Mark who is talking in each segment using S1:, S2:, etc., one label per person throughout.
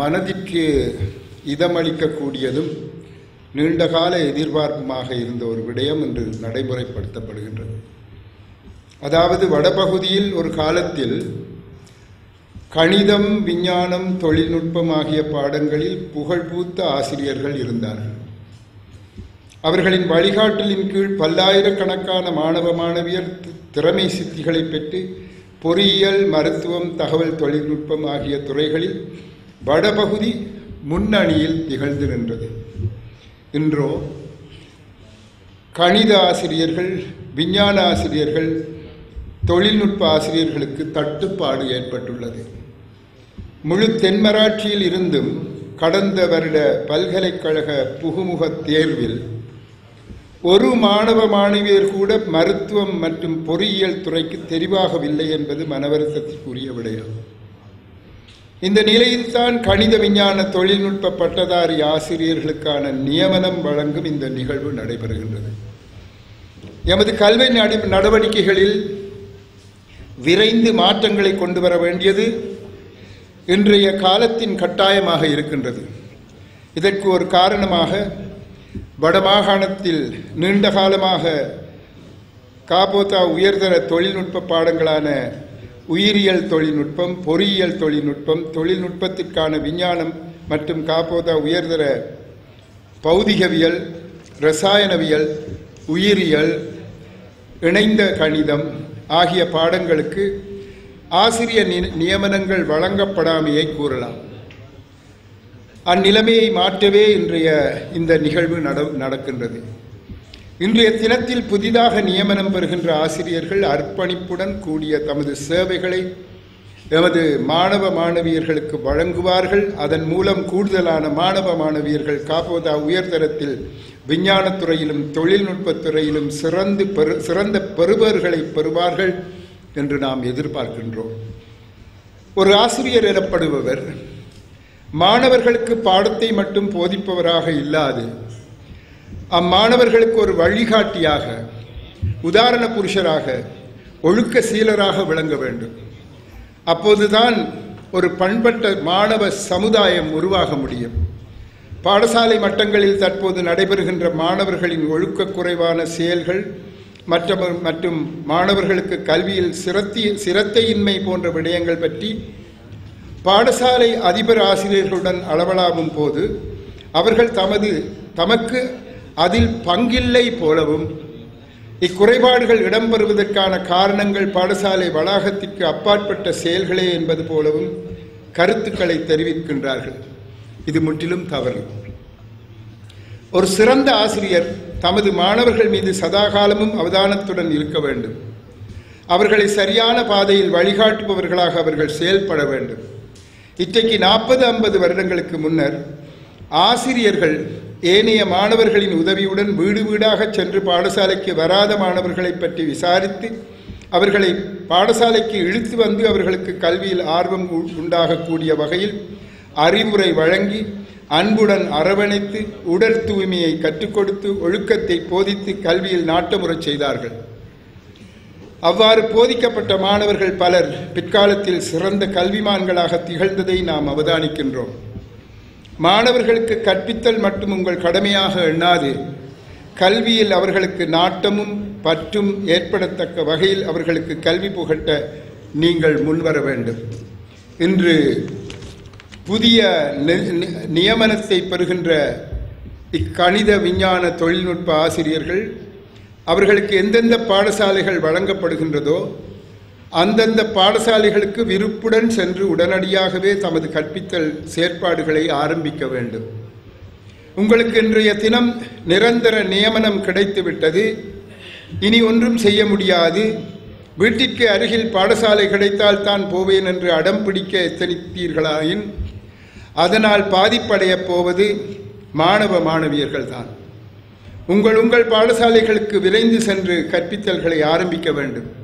S1: மனதிற்கு இதமளிக்கக்கூடியதும் நீண்டகால எதிர்பார்ப்புமாக இருந்த ஒரு விடயம் இன்று நடைமுறைப்படுத்தப்படுகின்றது. அதாவது வடபகுதியில் ஒரு காலத்தில் கணிதம் விஞ்ஞானம் தொழில்நுட்பம் ஆகிய பாடங்களில் புகழ்பூத்த ஆசிரியர்கள் இருந்தார்கள். அவர்களின் வழிகாட்டலின் கீழ் பல்லாயிரக்கணக்கான மாணவ மாணவியர் திறமை சித்திகளை பெற்று பொறியியல் மருத்துவம் தகவல் தொழில்நுட்பம் ஆகிய துறைகளில் வடபகுதி முன்னணியில் திகழ்ந்து நின்றது. இன்றோ கணித ஆசிரியர்கள் விஞ்ஞான ஆசிரியர்கள் தொழில்நுட்ப ஆசிரியர்களுக்கு தட்டுப்பாடு ஏற்பட்டுள்ளது. முழு தென்மராட்சியில் இருந்தும் கடந்த வருட பல்கலைக்கழக புகுமுக தேர்வில் ஒரு மாணவ மாணவியர் கூட மருத்துவம் மற்றும் பொறியியல் துறைக்கு தெரிவாகவில்லை என்பது மனவருத்தத்திற்குரிய விடயம். இந்த நிலையில்தான் கணித விஞ்ஞான தொழில்நுட்ப பட்டதாரி ஆசிரியர்களுக்கான நியமனம் வழங்கும் இந்த நிகழ்வு நடைபெறுகின்றது. எமது கல்வி நடவடிக்கைகளில் விரைந்து மாற்றங்களை கொண்டு வர வேண்டியது இன்றைய காலத்தின் கட்டாயமாக இருக்கின்றது. இதற்கு ஒரு காரணமாக வடமாகாணத்தில் நீண்ட காலமாக காபோதா உயர்தர தொழில்நுட்ப பாடங்களான உயிரியல் தொழில்நுட்பம் பொறியியல் தொழில்நுட்பம் தொழில்நுட்பத்திற்கான விஞ்ஞானம் மற்றும் காப்போதா உயர்தர பௌதிகவியல் ரசாயனவியல் உயிரியல் இணைந்த கணிதம் ஆகிய பாடங்களுக்கு ஆசிரியர் நி- நியமனங்கள் வழங்கப்படாமையை கூறலாம். அந்நிலைமையை மாற்றவே இன்றைய இந்த நிகழ்வு நட நடக்கின்றது. இன்றைய தினத்தில் புதிதாக நியமனம் பெறுகின்ற ஆசிரியர்கள் அர்ப்பணிப்புடன் கூடிய தமது சேவைகளை எமது மாணவ மாணவியர்களுக்கு வழங்குவார்கள். அதன் மூலம் கூடுதலான மாணவ மாணவியர்கள் காப்போதா உயர்தரத்தில் விஞ்ஞானத்துறையிலும் தொழில்நுட்பத்துறையிலும் தொழில்நுட்பத் துறையிலும் சிறந்து பெரு சிறந்த பெறுபவர்களை பெறுவார்கள் என்று நாம் எதிர்பார்க்கின்றோம். ஒரு ஆசிரியர் எனப்படுபவர் மாணவர்களுக்கு பாடத்தை மட்டும் போதிப்பவராக இல்லாது அம்மாணவர்களுக்கு ஒரு வழிகாட்டியாக உதாரண புருஷராக ஒழுக்க சீலராக விளங்க வேண்டும். அப்போதுதான் ஒரு பண்பட்ட மாணவ சமுதாயம் உருவாக முடியும். பாடசாலை மட்டங்களில் தற்போது நடைபெறுகின்ற மாணவர்களின் ஒழுக்க குறைவான செயல்கள் மற்ற மற்றும் மாணவர்களுக்கு கல்வியில் சிரத்தி சிரத்தையின்மை போன்ற விடயங்கள் பற்றி பாடசாலை அதிபர் ஆசிரியர்களுடன் அளவலாகும் போது அவர்கள் தமது தமக்கு அதில் பங்கில்லை போலவும் இக்குறைபாடுகள் இடம்பெறுவதற்கான காரணங்கள் பாடசாலை வளாகத்திற்கு அப்பாற்பட்ட செயல்களே என்பது போலவும் கருத்துக்களை தெரிவிக்கின்றார்கள். இது முற்றிலும் தவறு. ஒரு சிறந்த ஆசிரியர் தமது மாணவர்கள் மீது சதாகாலமும் அவதானத்துடன் இருக்க வேண்டும். அவர்களை சரியான பாதையில் வழிகாட்டுபவர்களாக அவர்கள் செயல்பட வேண்டும். இன்றைக்கு நாற்பது ஐம்பது வருடங்களுக்கு முன்னர் ஆசிரியர்கள் ஏனைய மாணவர்களின் உதவியுடன் வீடு வீடாக சென்று பாடசாலைக்கு வராத மாணவர்களை பற்றி விசாரித்து அவர்களை பாடசாலைக்கு இழுத்து வந்து அவர்களுக்கு கல்வியில் ஆர்வம் உண்டாகக்கூடிய வகையில் அறிவுரை வழங்கி அன்புடன் அரவணைத்து உடல் தூய்மையை கற்றுக் கொடுத்து ஒழுக்கத்தை போதித்து கல்வியில் நாட்டமுறச் செய்தார்கள். அவ்வாறு போதிக்கப்பட்ட மாணவர்கள் பலர் பிற்காலத்தில் சிறந்த கல்விமான்களாக திகழ்ந்ததை நாம் அவதானிக்கின்றோம். மாணவர்களுக்கு கற்பித்தல் மட்டும் உங்கள் கடமையாக எண்ணாது. கல்வியில் அவர்களுக்கு நாட்டமும் பற்றும் ஏற்படத்தக்க வகையில் அவர்களுக்கு கல்வி புகட்ட நீங்கள் முன்வர வேண்டும். இன்று புதிய நி- நியமனத்தை பெறுகின்ற இக்கணித விஞ்ஞான தொழில்நுட்ப ஆசிரியர்கள் அவர்களுக்கு எந்தெந்த பாடசாலைகள் வழங்கப்படுகின்றதோ அந்தந்த பாடசாலைகளுக்கு விருப்புடன் சென்று உடனடியாகவே தமது கற்பித்தல் செயற்பாடுகளை ஆரம்பிக்க வேண்டும். உங்களுக்கு இன்றைய தினம் நிரந்தர நியமனம் கிடைத்துவிட்டது. இனி ஒன்றும் செய்ய முடியாது. வீட்டிற்கு அருகில் பாடசாலை கிடைத்தால் தான் போவேன் என்று அடம் பிடிக்க எத்தனித்தீர்களாயின் அதனால் பாதிப்படையப் போவது மாணவ மாணவியர்கள்தான். உங்கள் உங்கள் பாடசாலைகளுக்கு விரைந்து சென்று கற்பித்தல்களை ஆரம்பிக்க வேண்டும்.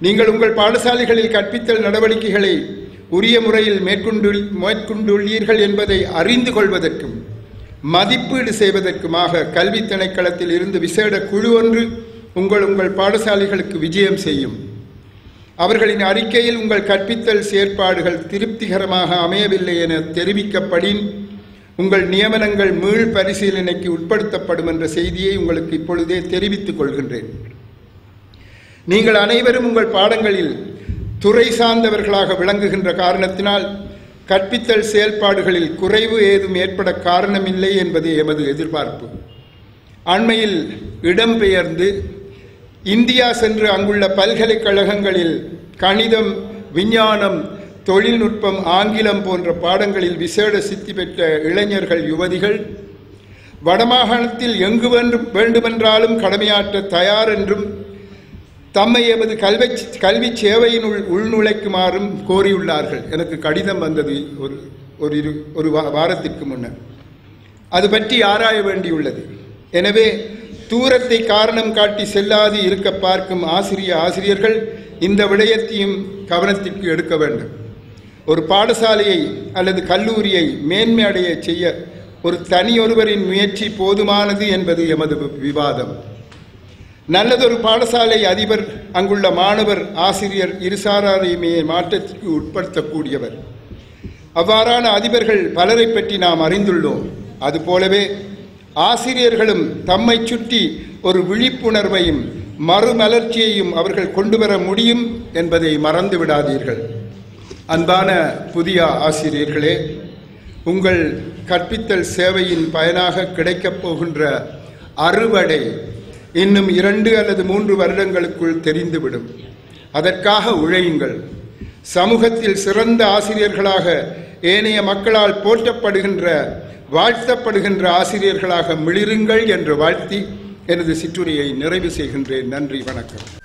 S1: நீங்கள் உங்கள் பாடசாலைகளில் கற்பித்தல் நடவடிக்கைகளை உரிய முறையில் மேற்கொண்டு மேற்கொண்டுள்ளீர்கள் என்பதை அறிந்து கொள்வதற்கும் மதிப்பீடு செய்வதற்குமாக கல்வி திணைக்களத்தில் இருந்து விசேட குழு ஒன்று உங்கள் உங்கள் பாடசாலைகளுக்கு விஜயம் செய்யும். அவர்களின் அறிக்கையில் உங்கள் கற்பித்தல் செயற்பாடுகள் திருப்திகரமாக அமையவில்லை என தெரிவிக்கப்படின் உங்கள் நியமனங்கள் மீள் பரிசீலனைக்கு உட்படுத்தப்படும் என்ற செய்தியை உங்களுக்கு இப்பொழுதே தெரிவித்துக் கொள்கின்றேன். நீங்கள் அனைவரும் உங்கள் பாடங்களில் துறை சார்ந்தவர்களாக விளங்குகின்ற காரணத்தினால் கற்பித்தல் செயல்பாடுகளில் குறைவு ஏதும் ஏற்பட காரணமில்லை என்பதே எமது எதிர்பார்ப்பு. அண்மையில் இடம்பெயர்ந்து இந்தியா சென்று அங்குள்ள பல்கலைக்கழகங்களில் கணிதம் விஞ்ஞானம் தொழில்நுட்பம் ஆங்கிலம் போன்ற பாடங்களில் விசேட சித்தி பெற்ற இளைஞர்கள் யுவதிகள் வடமாகாணத்தில் எங்கு வேண்டும் வேண்டுமென்றாலும் கடமையாற்ற தயார் என்றும் தம்மை எமது கல்வி கல்வி சேவையினுள் உள்நுழைக்குமாறும் கோரியுள்ளார்கள். எனக்கு கடிதம் வந்தது ஒரு ஒரு இரு ஒரு வா- வாரத்திற்கு முன்னர். அது பற்றி ஆராய வேண்டியுள்ளது. எனவே தூரத்தை காரணம் காட்டி செல்லாது இருக்க பார்க்கும் ஆசிரிய ஆசிரியர்கள் இந்த விடயத்தையும் கவனத்திற்கு எடுக்க வேண்டும். ஒரு பாடசாலையை அல்லது கல்லூரியை மேன்மை அடைய செய்ய ஒரு தனியொருவரின் முயற்சி போதுமானது என்பது எமது விவாதம். நல்லதொரு பாடசாலை அதிபர் அங்குள்ள மாணவர் ஆசிரியர் இருசாராரையுமே மாற்றத்திற்கு உட்படுத்தக்கூடியவர். அவ்வாறான அதிபர்கள் பலரை பற்றி நாம் அறிந்துள்ளோம். அதுபோலவே ஆசிரியர்களும் தம்மை சுற்றி ஒரு விழிப்புணர்வையும் மறுமலர்ச்சியையும் அவர்கள் கொண்டு வர முடியும் என்பதை மறந்து விடாதீர்கள். அன்பான புதிய ஆசிரியர்களே உங்கள் கற்பித்தல் சேவையின் பயனாக கிடைக்கப் போகின்ற அறுவடை இன்னும் இரண்டு அல்லது மூன்று வருடங்களுக்குள் தெரிந்துவிடும். அதற்காக உழையுங்கள். சமூகத்தில் சிறந்த ஆசிரியர்களாக ஏனைய மக்களால் போற்றப்படுகின்ற வாழ்த்தப்படுகின்ற ஆசிரியர்களாக மிளிருங்கள் என்று வாழ்த்தி எனது சிற்றுரையை நிறைவு செய்கின்றேன். நன்றி வணக்கம்.